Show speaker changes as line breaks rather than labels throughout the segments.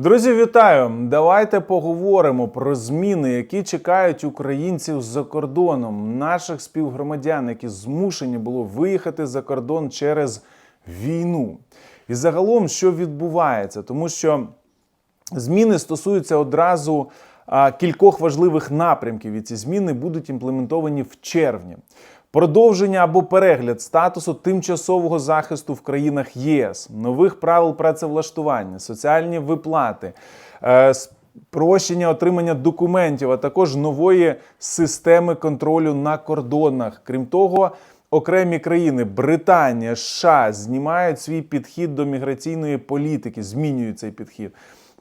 Друзі, вітаю! Давайте поговоримо про зміни, які чекають українців за кордоном, наших співгромадян, які змушені було виїхати за кордон через війну. І загалом, що відбувається, тому що зміни стосуються одразу кількох важливих напрямків, і ці зміни будуть імплементовані в червні. Продовження або перегляд статусу тимчасового захисту в країнах ЄС, нових правил працевлаштування, соціальні виплати, е, спрощення отримання документів, а також нової системи контролю на кордонах. Крім того, окремі країни Британія, США знімають свій підхід до міграційної політики, змінюють цей підхід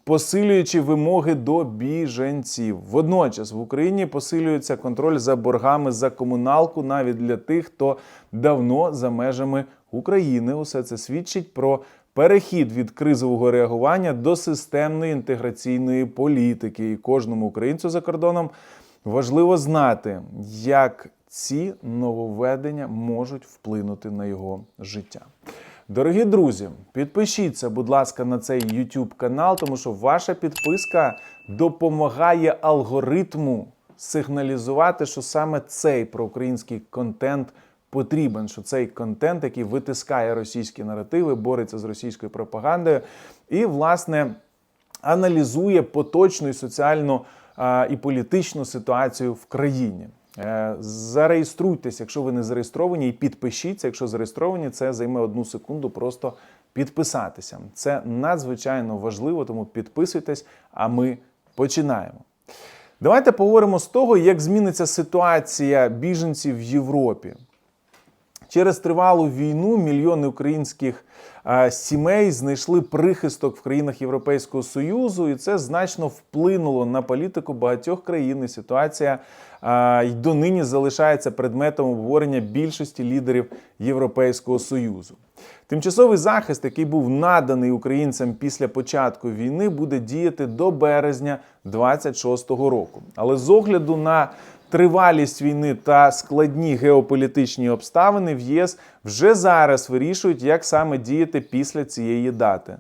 посилюючи вимоги до біженців. Водночас в Україні посилюється контроль за боргами за комуналку навіть для тих, хто давно за межами України. Усе це свідчить про перехід від кризового реагування до системної інтеграційної політики. І кожному українцю за кордоном важливо знати, як ці нововведення можуть вплинути на його життя. Дорогі друзі, підпишіться, будь ласка, на цей YouTube канал, тому що ваша підписка допомагає алгоритму сигналізувати, що саме цей проукраїнський контент потрібен. Що цей контент, який витискає російські наративи, бореться з російською пропагандою і, власне, аналізує поточну і соціальну і політичну ситуацію в країні. Е, Зареєструйтесь, якщо ви не зареєстровані, і підпишіться. Якщо зареєстровані, це займе одну секунду просто підписатися. Це надзвичайно важливо, тому підписуйтесь, а ми починаємо. Давайте поговоримо з того, як зміниться ситуація біженців в Європі. Через тривалу війну мільйони українських е, сімей знайшли прихисток в країнах Європейського Союзу, і це значно вплинуло на політику багатьох країн. І ситуація е, й донині залишається предметом обговорення більшості лідерів Європейського Союзу. Тимчасовий захист, який був наданий українцям після початку війни, буде діяти до березня 26-го року. Але з огляду на тривалість війни та складні геополітичні обставини в ЄС вже зараз вирішують, як саме діяти після цієї дати.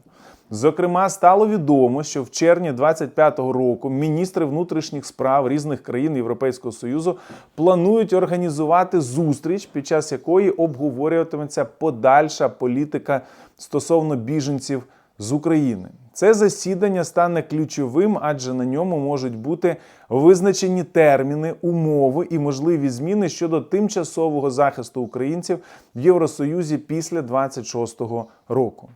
Зокрема, стало відомо, що в червні 25-го року міністри внутрішніх справ різних країн Європейського Союзу планують організувати зустріч, під час якої обговорюватиметься подальша політика стосовно біженців з України. Це засідання стане ключовим, адже на ньому можуть бути визначені терміни, умови і можливі зміни щодо тимчасового захисту українців в Євросоюзі після 26-го року.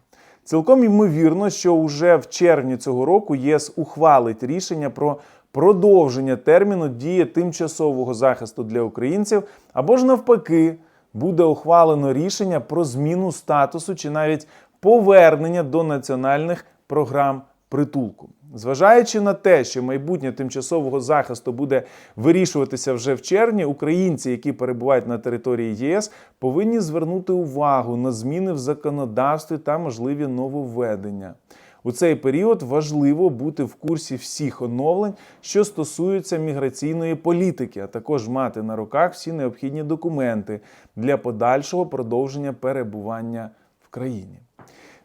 Цілком ймовірно, що уже в червні цього року ЄС ухвалить рішення про продовження терміну дії тимчасового захисту для українців, або ж навпаки, буде ухвалено рішення про зміну статусу чи навіть повернення до національних програм притулку. Зважаючи на те, що майбутнє тимчасового захисту буде вирішуватися вже в червні, українці, які перебувають на території ЄС, повинні звернути увагу на зміни в законодавстві та можливі нововведення. У цей період важливо бути в курсі всіх оновлень, що стосуються міграційної політики, а також мати на руках всі необхідні документи для подальшого продовження перебування в країні.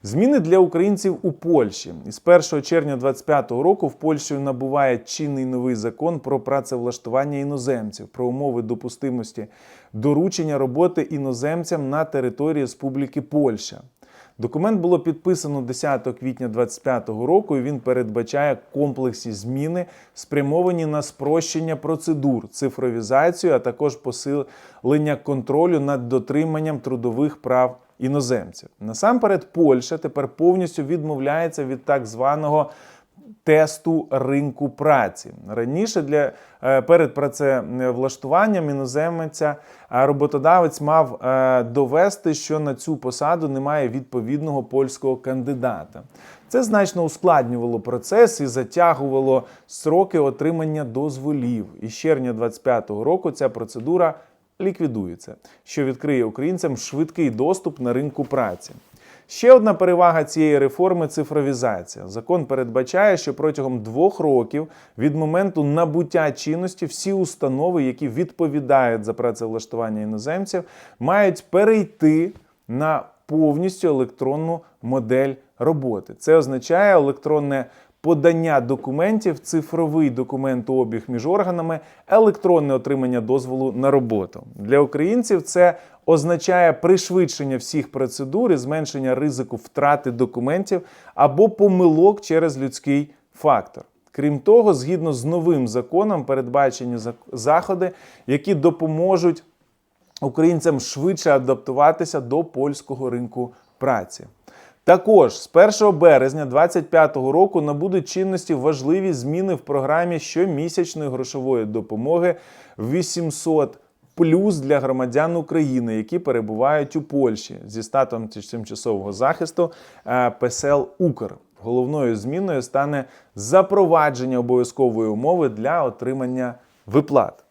Зміни для українців у Польщі із 1 червня 2025 року в Польщі набуває чинний новий закон про працевлаштування іноземців, про умови допустимості доручення роботи іноземцям на території Республіки Польща. Документ було підписано 10 квітня 2025 року. і Він передбачає комплексні зміни, спрямовані на спрощення процедур, цифровізацію, а також посилення контролю над дотриманням трудових прав іноземців. Насамперед, Польща тепер повністю відмовляється від так званого. Тесту ринку праці раніше для е, перед працевлаштуванням іноземця е, роботодавець мав е, довести, що на цю посаду немає відповідного польського кандидата. Це значно ускладнювало процес і затягувало сроки отримання дозволів. І з червня 2025 року ця процедура ліквідується, що відкриє українцям швидкий доступ на ринку праці. Ще одна перевага цієї реформи цифровізація. Закон передбачає, що протягом двох років від моменту набуття чинності всі установи, які відповідають за працевлаштування іноземців, мають перейти на повністю електронну модель роботи. Це означає електронне подання документів, цифровий документообіг між органами, електронне отримання дозволу на роботу. Для українців це означає пришвидшення всіх процедур і зменшення ризику втрати документів або помилок через людський фактор. Крім того, згідно з новим законом, передбачені заходи, які допоможуть українцям швидше адаптуватися до польського ринку праці. Також з 1 березня 2025 року набудуть чинності важливі зміни в програмі щомісячної грошової допомоги 800 плюс для громадян України, які перебувають у Польщі зі статусом тимчасового захисту е, ПСЛ Укр. Головною зміною стане запровадження обов'язкової умови для отримання виплат.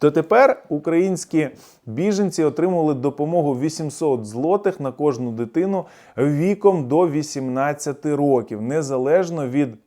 Дотепер українські біженці отримували допомогу 800 злотих на кожну дитину віком до 18 років, незалежно від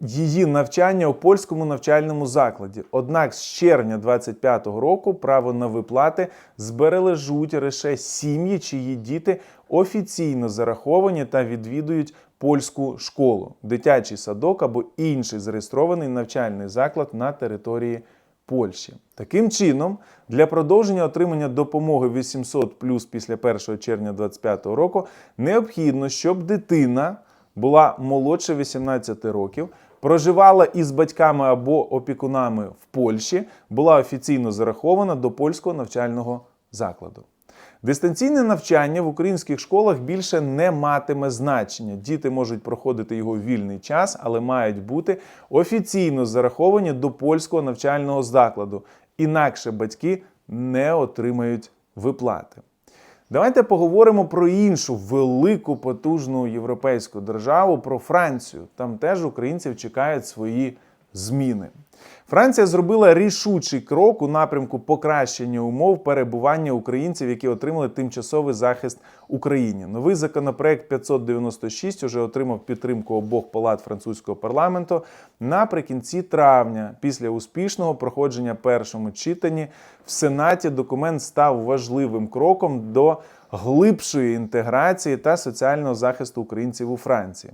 її навчання у польському навчальному закладі. Однак з червня 2025 року право на виплати збережуть лише сім'ї, чиї діти офіційно зараховані та відвідують польську школу, дитячий садок або інший зареєстрований навчальний заклад на території Польщі. Таким чином, для продовження отримання допомоги 800 плюс після 1 червня 2025 року необхідно, щоб дитина була молодше 18 років, проживала із батьками або опікунами в Польщі, була офіційно зарахована до польського навчального закладу. Дистанційне навчання в українських школах більше не матиме значення. Діти можуть проходити його вільний час, але мають бути офіційно зараховані до польського навчального закладу. Інакше батьки не отримають виплати. Давайте поговоримо про іншу велику потужну європейську державу, про Францію. Там теж українців чекають свої зміни. Франція зробила рішучий крок у напрямку покращення умов перебування українців, які отримали тимчасовий захист Україні. Новий законопроект 596 уже отримав підтримку обох палат французького парламенту наприкінці травня. Після успішного проходження першому читанні в Сенаті документ став важливим кроком до глибшої інтеграції та соціального захисту українців у Франції.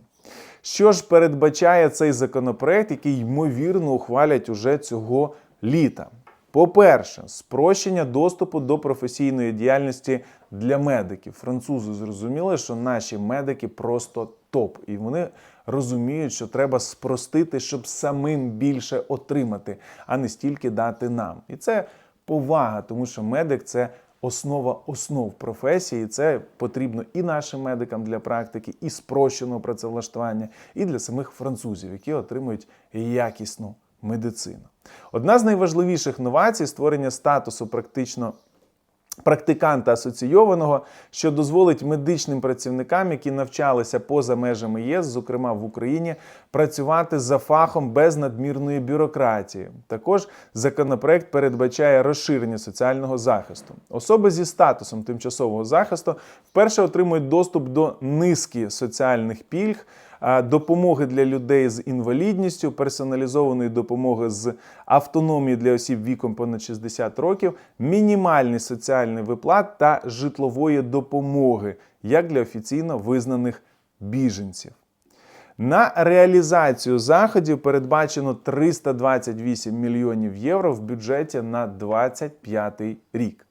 Що ж передбачає цей законопроект, який ймовірно ухвалять уже цього літа? По-перше, спрощення доступу до професійної діяльності для медиків. Французи зрозуміли, що наші медики просто топ, і вони розуміють, що треба спростити, щоб самим більше отримати, а не стільки дати нам. І це повага, тому що медик це основа основ професії. Це потрібно і нашим медикам для практики, і спрощеного працевлаштування, і для самих французів, які отримують якісну медицину. Одна з найважливіших новацій створення статусу практично. Практиканта асоційованого, що дозволить медичним працівникам, які навчалися поза межами ЄС, зокрема в Україні, працювати за фахом без надмірної бюрократії. Також законопроект передбачає розширення соціального захисту. Особи зі статусом тимчасового захисту вперше отримують доступ до низки соціальних пільг допомоги для людей з інвалідністю, персоналізованої допомоги з автономії для осіб віком понад 60 років, мінімальний соціальний виплат та житлової допомоги, як для офіційно визнаних біженців. На реалізацію заходів передбачено 328 мільйонів євро в бюджеті на 2025 рік.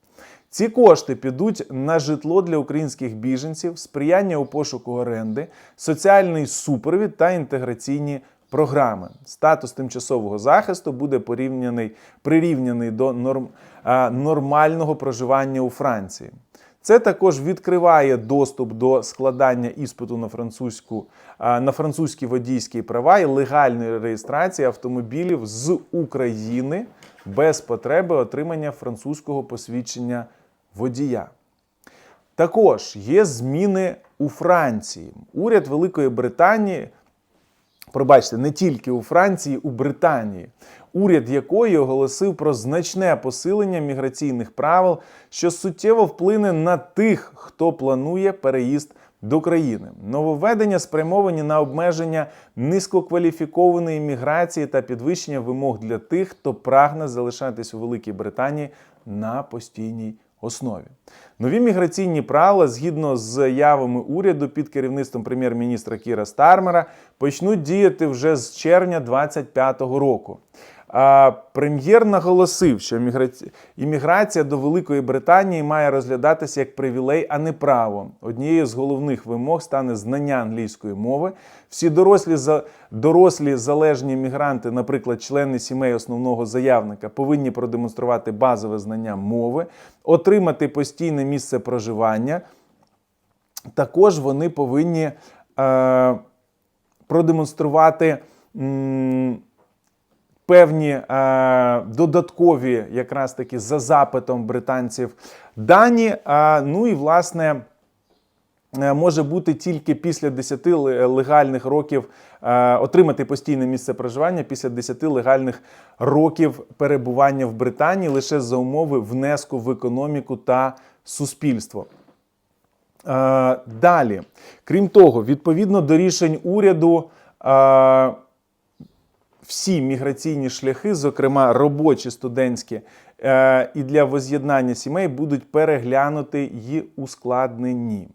Ці кошти підуть на житло для українських біженців, сприяння у пошуку оренди, соціальний супровід та інтеграційні програми. Статус тимчасового захисту буде порівняний, прирівняний до норм, а, нормального проживання у Франції. Це також відкриває доступ до складання іспиту на французьку на французькі водійські права і легальної реєстрації автомобілів з України без потреби отримання французького посвідчення водія. Також є зміни у Франції. Уряд Великої Британії, пробачте, не тільки у Франції, у Британії, уряд якої оголосив про значне посилення міграційних правил, що суттєво вплине на тих, хто планує переїзд до країни. Нововведення спрямовані на обмеження низькокваліфікованої міграції та підвищення вимог для тих, хто прагне залишатись у Великій Британії на постійній основі. Нові міграційні правила, згідно з заявами уряду під керівництвом прем'єр-міністра Кіра Стармера, почнуть діяти вже з червня 2025 року. Прем'єр наголосив, що імміграція до Великої Британії має розглядатися як привілей, а не право. Однією з головних вимог стане знання англійської мови. Всі дорослі дорослі залежні мігранти, наприклад, члени сімей основного заявника, повинні продемонструвати базове знання мови, отримати постійне місце проживання. Також вони повинні е, продемонструвати. м, певні е, додаткові, якраз таки за запитом британців, дані. А, ну і власне. е, Може бути тільки після 10 легальних років е, отримати постійне місце проживання після 10 легальних років перебування в Британії лише за умови внеску в економіку та суспільство. Е, Далі, крім того, відповідно до рішень уряду, е, всі міграційні шляхи, зокрема робочі, студентські, е, і для воз'єднання сімей будуть переглянуті й ускладнені.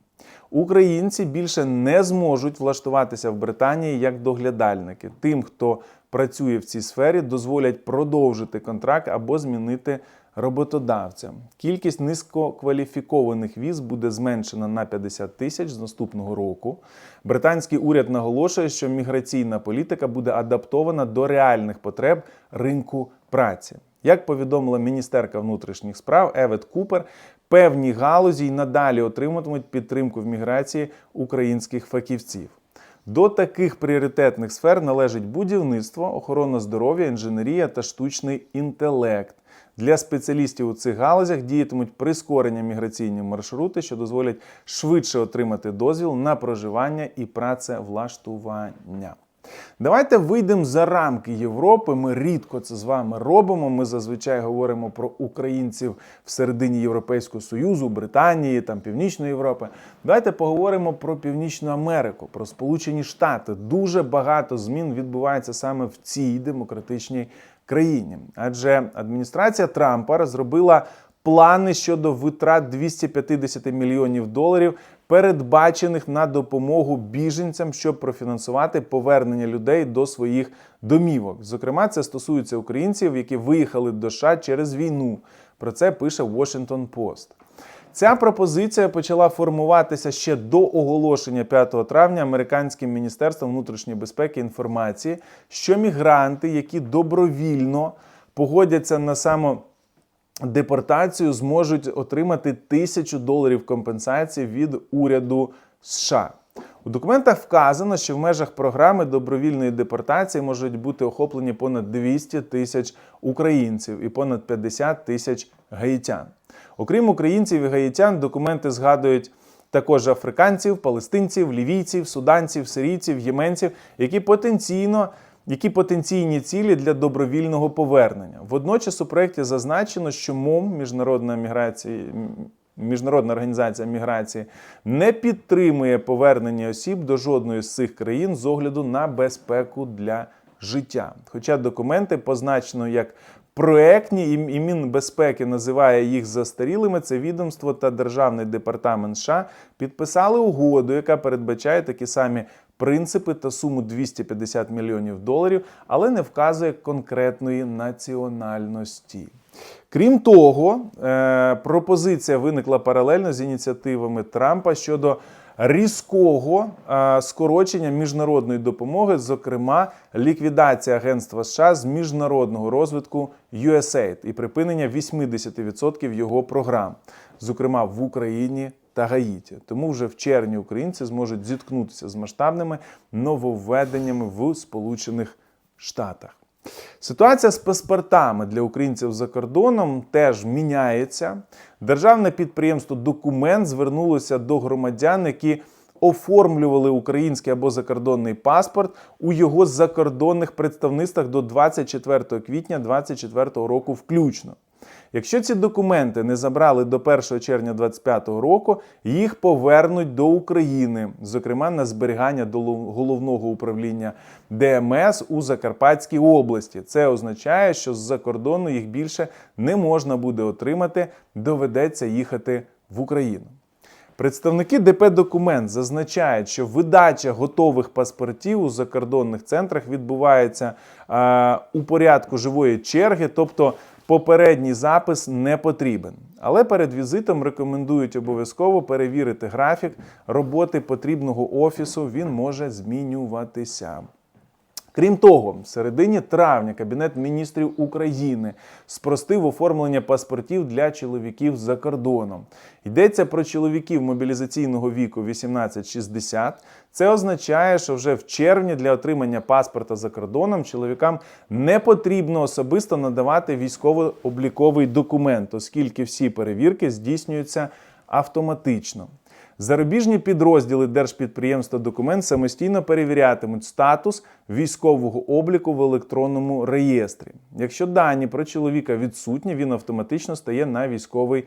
Українці більше не зможуть влаштуватися в Британії як доглядальники. Тим, хто працює в цій сфері, дозволять продовжити контракт або змінити роботодавця. Кількість низькокваліфікованих віз буде зменшена на 50 тисяч з наступного року. Британський уряд наголошує, що міграційна політика буде адаптована до реальних потреб ринку праці. Як повідомила міністерка внутрішніх справ Евет Купер, певні галузі й надалі отриматимуть підтримку в міграції українських фахівців. До таких пріоритетних сфер належить будівництво, охорона здоров'я, інженерія та штучний інтелект. Для спеціалістів у цих галузях діятимуть прискорення міграційні маршрути, що дозволять швидше отримати дозвіл на проживання і працевлаштування. Давайте вийдемо за рамки Європи. Ми рідко це з вами робимо. Ми зазвичай говоримо про українців всередині Європейського Союзу, Британії, там Північної Європи. Давайте поговоримо про Північну Америку, про Сполучені Штати. Дуже багато змін відбувається саме в цій демократичній країні. Адже адміністрація Трампа розробила плани щодо витрат 250 мільйонів доларів, передбачених на допомогу біженцям, щоб профінансувати повернення людей до своїх домівок. Зокрема, це стосується українців, які виїхали до США через війну. Про це пише Washington Post. Ця пропозиція почала формуватися ще до оголошення 5 травня американським міністерством внутрішньої безпеки інформації, що мігранти, які добровільно погодяться на само депортацію, зможуть отримати тисячу доларів компенсації від уряду США. У документах вказано, що в межах програми добровільної депортації можуть бути охоплені понад 200 тисяч українців і понад 50 тисяч гаїтян. Окрім українців і гаїтян, документи згадують також африканців, палестинців, лівійців, суданців, сирійців, єменців, які потенційно які потенційні цілі для добровільного повернення. Водночас у проєкті зазначено, що МОМ міжнародна міграція. Міжнародна організація міграції не підтримує повернення осіб до жодної з цих країн з огляду на безпеку для життя. Хоча документи позначено як проектні, і Мінбезпеки називає їх застарілими, це відомство та Державний департамент США підписали угоду, яка передбачає такі самі принципи та суму 250 мільйонів доларів, але не вказує конкретної національності. Крім того, е, пропозиція виникла паралельно з ініціативами Трампа щодо різкого е, скорочення міжнародної допомоги, зокрема ліквідація агентства США з міжнародного розвитку USAID і припинення 80% його програм, зокрема в Україні та Гаїті. Тому вже в червні українці зможуть зіткнутися з масштабними нововведеннями в Сполучених Штатах. Ситуація з паспортами для українців за кордоном теж міняється. Державне підприємство Документ звернулося до громадян, які оформлювали український або закордонний паспорт у його закордонних представництвах до 24 квітня 2024 року включно. Якщо ці документи не забрали до 1 червня 2025 року, їх повернуть до України, зокрема на зберігання до головного управління ДМС у Закарпатській області. Це означає, що з-за кордону їх більше не можна буде отримати, доведеться їхати в Україну. Представники ДП Документ зазначають, що видача готових паспортів у закордонних центрах відбувається е, у порядку живої черги, тобто попередній запис не потрібен. Але перед візитом рекомендують обов'язково перевірити графік роботи потрібного офісу. Він може змінюватися. Крім того, в середині травня Кабінет міністрів України спростив оформлення паспортів для чоловіків за кордоном. Йдеться про чоловіків мобілізаційного віку 18-60. Це означає, що вже в червні для отримання паспорта за кордоном чоловікам не потрібно особисто надавати військово-обліковий документ, оскільки всі перевірки здійснюються автоматично. Зарубіжні підрозділи Держпідприємства документ самостійно перевірятимуть статус військового обліку в електронному реєстрі. Якщо дані про чоловіка відсутні, він автоматично стає на військовий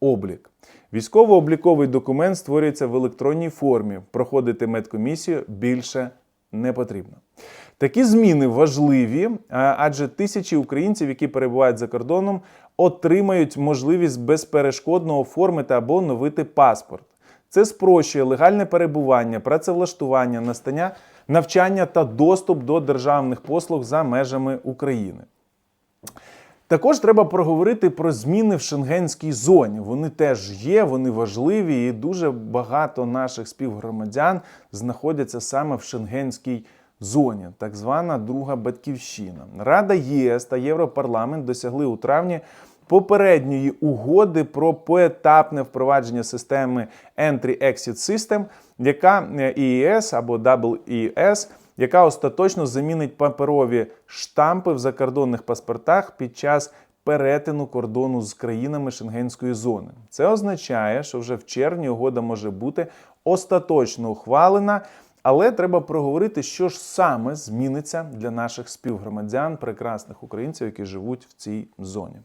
облік. Військово-обліковий документ створюється в електронній формі. Проходити медкомісію більше не потрібно. Такі зміни важливі, адже тисячі українців, які перебувають за кордоном, отримають можливість безперешкодно оформити або оновити паспорт. Це спрощує легальне перебування, працевлаштування, настання, навчання та доступ до державних послуг за межами України. Також треба проговорити про зміни в шенгенській зоні. Вони теж є, вони важливі, і дуже багато наших співгромадян знаходяться саме в шенгенській зоні, так звана друга батьківщина. Рада ЄС та Європарламент досягли у травні попередньої угоди про поетапне впровадження системи Entry-Exit System, яка е, EES або WES, яка остаточно замінить паперові штампи в закордонних паспортах під час перетину кордону з країнами Шенгенської зони. Це означає, що вже в червні угода може бути остаточно ухвалена. Але треба проговорити, що ж саме зміниться для наших співгромадян, прекрасних українців, які живуть в цій зоні.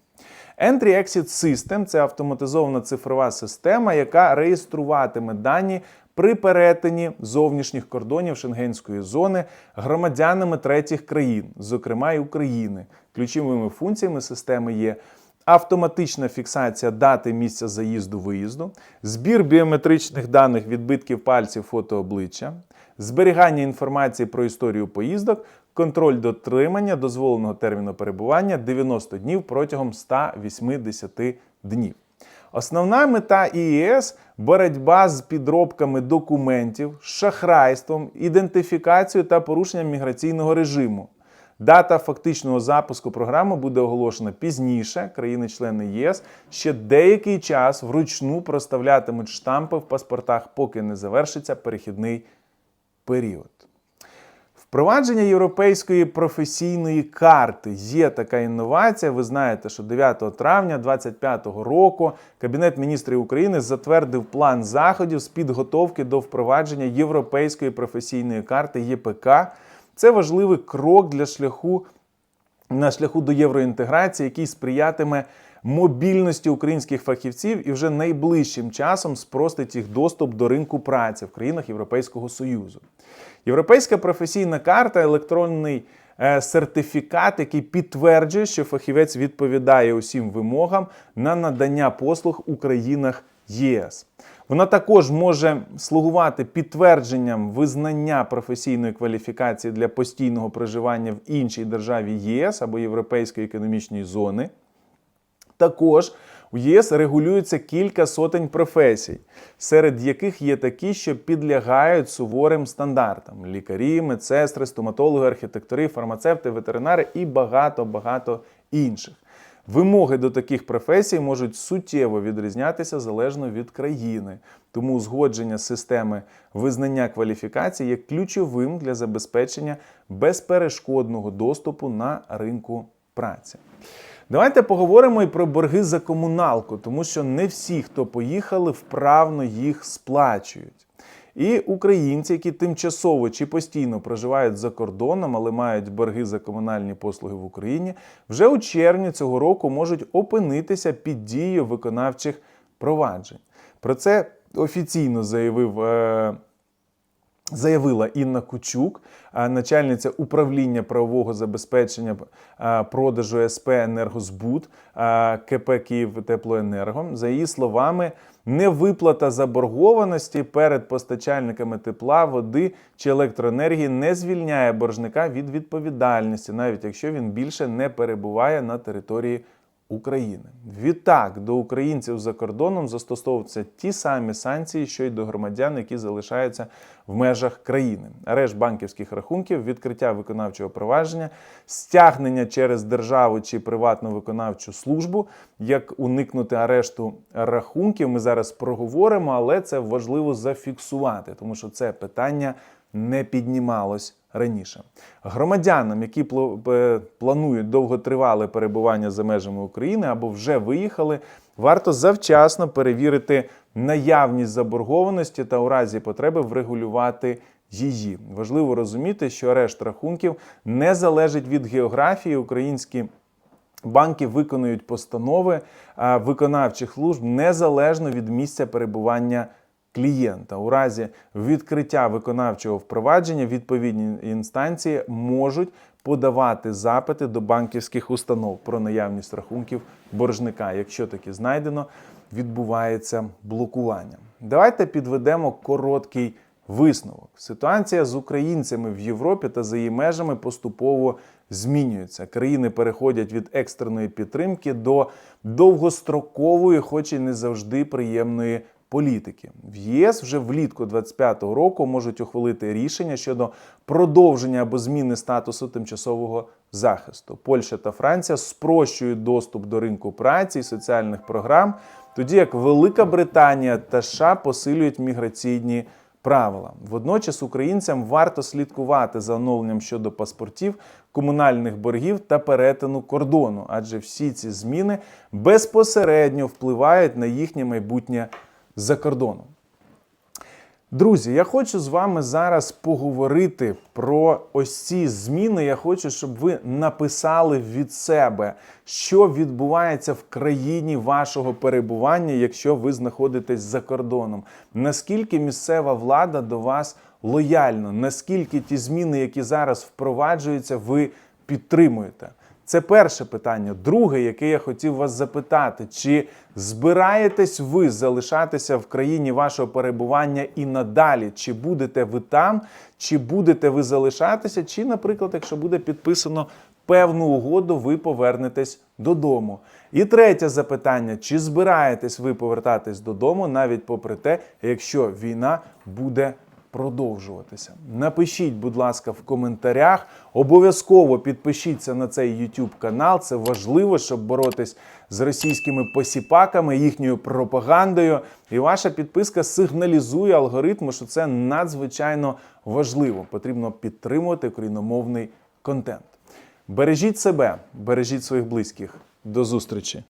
Entry-Exit System – це автоматизована цифрова система, яка реєструватиме дані при перетині зовнішніх кордонів Шенгенської зони громадянами третіх країн, зокрема й України. Ключовими функціями системи є автоматична фіксація дати місця заїзду-виїзду, збір біометричних даних відбитків пальців фото обличчя, зберігання інформації про історію поїздок, контроль дотримання дозволеного терміну перебування 90 днів протягом 180 днів. Основна мета ІЕС боротьба з підробками документів, шахрайством, ідентифікацією та порушенням міграційного режиму. Дата фактичного запуску програми буде оголошена пізніше. Країни-члени ЄС ще деякий час вручну проставлятимуть штампи в паспортах, поки не завершиться перехідний період. Впровадження європейської професійної карти є така інновація. Ви знаєте, що 9 травня 2025 року Кабінет міністрів України затвердив план заходів з підготовки до впровадження європейської професійної карти ЄПК. Це важливий крок для шляху на шляху до євроінтеграції, який сприятиме мобільності українських фахівців і вже найближчим часом спростить їх доступ до ринку праці в країнах Європейського Союзу. Європейська професійна карта електронний е, сертифікат, який підтверджує, що фахівець відповідає усім вимогам на надання послуг у країнах ЄС. Вона також може слугувати підтвердженням визнання професійної кваліфікації для постійного проживання в іншій державі ЄС або Європейської економічної зони. Також у ЄС регулюється кілька сотень професій, серед яких є такі, що підлягають суворим стандартам: лікарі, медсестри, стоматологи, архітектори, фармацевти, ветеринари і багато-багато інших. Вимоги до таких професій можуть суттєво відрізнятися залежно від країни, тому узгодження системи визнання кваліфікацій є ключовим для забезпечення безперешкодного доступу на ринку праці. Давайте поговоримо і про борги за комуналку, тому що не всі, хто поїхали, вправно їх сплачують. І українці, які тимчасово чи постійно проживають за кордоном, але мають борги за комунальні послуги в Україні, вже у червні цього року можуть опинитися під дією виконавчих проваджень. Про це офіційно заявив. е, Заявила Інна Кучук, начальниця управління правового забезпечення продажу СП «Енергозбут» а, КП «Київ Теплоенерго». За її словами, невиплата заборгованості перед постачальниками тепла, води чи електроенергії не звільняє боржника від відповідальності, навіть якщо він більше не перебуває на території України. Відтак до українців за кордоном застосовуються ті самі санкції, що й до громадян, які залишаються в межах країни: арешт банківських рахунків, відкриття виконавчого провадження, стягнення через державу чи приватну виконавчу службу. Як уникнути арешту рахунків, ми зараз проговоримо, але це важливо зафіксувати, тому що це питання не піднімалось раніше. Громадянам, які е, планують довготривале перебування за межами України або вже виїхали, варто завчасно перевірити наявність заборгованості та у разі потреби врегулювати її. Важливо розуміти, що арешт рахунків не залежить від географії. Українські Банки виконують постанови виконавчих служб незалежно від місця перебування клієнта. У разі відкриття виконавчого впровадження відповідні інстанції можуть подавати запити до банківських установ про наявність рахунків боржника. Якщо таки знайдено, відбувається блокування. Давайте підведемо короткий висновок. Ситуація з українцями в Європі та за її межами поступово змінюється. Країни переходять від екстреної підтримки до довгострокової, хоч і не завжди приємної політики. В ЄС вже влітку 25-го року можуть ухвалити рішення щодо продовження або зміни статусу тимчасового захисту. Польща та Франція спрощують доступ до ринку праці і соціальних програм, тоді як Велика Британія та США посилюють міграційні правила. Водночас українцям варто слідкувати за оновленням щодо паспортів, комунальних боргів та перетину кордону, адже всі ці зміни безпосередньо впливають на їхнє майбутнє за кордоном. Друзі, я хочу з вами зараз поговорити про ось ці зміни. Я хочу, щоб ви написали від себе, що відбувається в країні вашого перебування, якщо ви знаходитесь за кордоном. Наскільки місцева влада до вас лояльна? Наскільки ті зміни, які зараз впроваджуються, ви підтримуєте? Це перше питання. Друге, яке я хотів вас запитати: чи збираєтесь ви залишатися в країні вашого перебування і надалі? Чи будете ви там, чи будете ви залишатися, чи, наприклад, якщо буде підписано певну угоду, ви повернетесь додому? І третє запитання: чи збираєтесь ви повертатись додому, навіть попри те, якщо війна буде продовжуватися. Напишіть, будь ласка, в коментарях. Обов'язково підпишіться на цей YouTube канал. Це важливо, щоб боротись з російськими посіпаками, їхньою пропагандою. І ваша підписка сигналізує алгоритму, що це надзвичайно важливо. Потрібно підтримувати україномовний контент. Бережіть себе, бережіть своїх близьких. До зустрічі!